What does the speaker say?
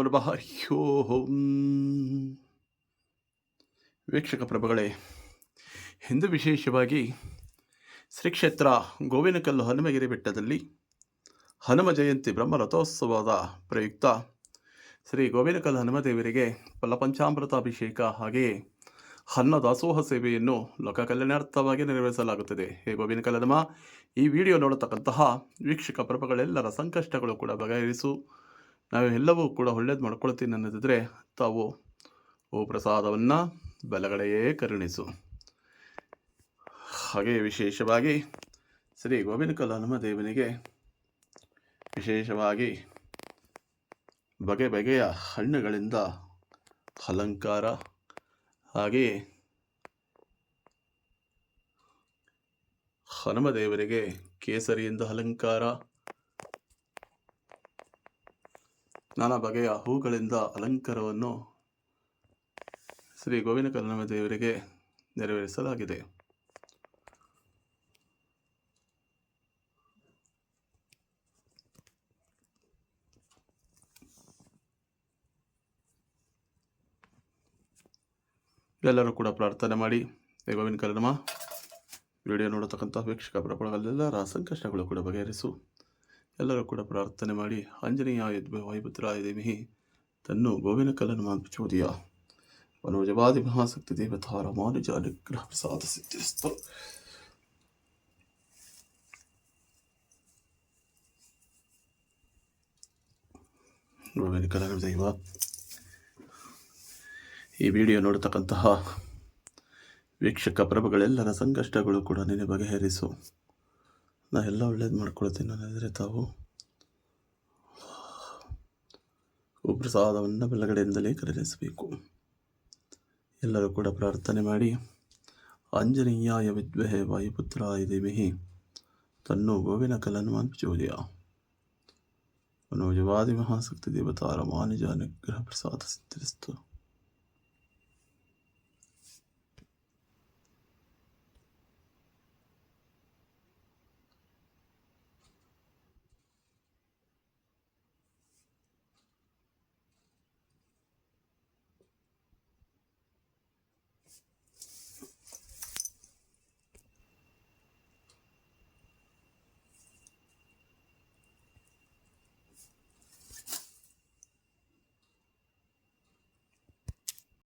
ಓಂ ವೀಕ್ಷಕ ಪ್ರಭುಗಳೇ, ಇಂದು ವಿಶೇಷವಾಗಿ ಶ್ರೀ ಕ್ಷೇತ್ರ ಗೋವಿನಕಲ್ಲು ಹನುಮಗಿರಿ ಬೆಟ್ಟದಲ್ಲಿ ಹನುಮ ಜಯಂತಿ ಬ್ರಹ್ಮ ರಥೋತ್ಸವದ ಪ್ರಯುಕ್ತ ಶ್ರೀ ಗೋವಿನಕಲ್ಲು ಹನುಮದೇವರಿಗೆ ಫಲಪಂಚಾಮೃತಾಭಿಷೇಕ ಹಾಗೆಯೇ ಅನ್ನ ದಾಸೋಹ ಸೇವೆಯನ್ನು ಲೋಕ ಕಲ್ಯಾಣಾರ್ಥವಾಗಿ ನೆರವೇರಿಸಲಾಗುತ್ತದೆ. ಹೇ ಗೋವಿನಕಲ್ ಹನುಮ, ಈ ವಿಡಿಯೋ ನೋಡತಕ್ಕಂತಹ ವೀಕ್ಷಕ ಪ್ರಭುಗಳೆಲ್ಲರ ಸಂಕಷ್ಟಗಳು ಕೂಡ ಬಗೆಹರಿಸು. ನಾವು ಎಲ್ಲವೂ ಕೂಡ ಒಳ್ಳೇದು ಮಾಡ್ಕೊಳ್ತೀನಿ ಅನ್ನೋದಿದ್ರೆ ತಾವು ಓ ಪ್ರಸಾದವನ್ನು ಬಲಗಡೆಯೇ ಕರುಣಿಸು. ಹಾಗೆ ವಿಶೇಷವಾಗಿ ಶ್ರೀ ಗೋವಿನಕಲ್ ಹನುಮದೇವನಿಗೆ ವಿಶೇಷವಾಗಿ ಬಗೆ ಬಗೆಯ ಹಣ್ಣುಗಳಿಂದ ಅಲಂಕಾರ ಹಾಗೆಯೇ ಹನುಮದೇವರಿಗೆ ಕೇಸರಿಯಿಂದ ಅಲಂಕಾರ ನಾನಾ ಬಗೆಯ ಹೂಗಳಿಂದ ಅಲಂಕಾರವನ್ನು ಶ್ರೀ ಗೋವಿನ ದೇವರಿಗೆ ನೆರವೇರಿಸಲಾಗಿದೆ. ಎಲ್ಲರೂ ಕೂಡ ಪ್ರಾರ್ಥನೆ ಮಾಡಿ. ಗೋವಿಂದ ಗೋವಿನ ವಿಡಿಯೋ ನೋಡತಕ್ಕಂಥ ವೀಕ್ಷಕ ಪ್ರಪಣಗಳಲ್ಲೆಲ್ಲ ಸಂಕಷ್ಟಗಳು ಕೂಡ ಬಗೆಹರಿಸು. ಎಲ್ಲರೂ ಕೂಡ ಪ್ರಾರ್ಥನೆ ಮಾಡಿ, ಆಂಜನೇಯ ಯದ್ಭ ದೇವಿ ತನ್ನು ಗೋವಿನ ಕಲ್ಲನ್ನು ಮಾನ್ಪಿಚೋದಿಯ ಮನೋಜವಾದಿ ಮಹಾಸಕ್ತಿ ದೇವತಾ ರಾಮಾನುಜ ಅನುಗ್ರಹ ಪ್ರಸಾದ ಸಿದ್ಧಿಸ್ತು ಗೋವಿನ ಕಲ್ಲನ ದೈವ ಈ ವಿಡಿಯೋ ನೋಡತಕ್ಕಂತಹ ವೀಕ್ಷಕ ಪ್ರಭುಗಳೆಲ್ಲರ ಸಂಕಷ್ಟಗಳು ಕೂಡ ನಿನ್ನೆ ಬಗೆಹರಿಸು. ನಾ ಎಲ್ಲ ಒಳ್ಳೇದು ಮಾಡ್ಕೊಳ್ತೀನಿ ನಾನಿದ್ರೆ ತಾವು. ಪ್ರಸಾದವನ್ನು ಬೆಳಗಡೆಯಿಂದಲೇ ಕರೆನಿಸಬೇಕು. ಎಲ್ಲರೂ ಕೂಡ ಪ್ರಾರ್ಥನೆ ಮಾಡಿ ಆಂಜನೇಯಾಯ ವಿದ್ವಹೆ ವಾಯುಪುತ್ರಾಯ ದೇವಿಹಿ ತನ್ನು ಗೋವಿನ ಕಲನ್ನು ಅನುಚೋದಯ ಮನೋಜವಾದಿ ಮಹಾಸಕ್ತಿ ದೇವತಾ ರಮಾನುಜ ಅನುಗ್ರಹ ಪ್ರಸಾದ ಸಿದ್ಧಿಸ್ತು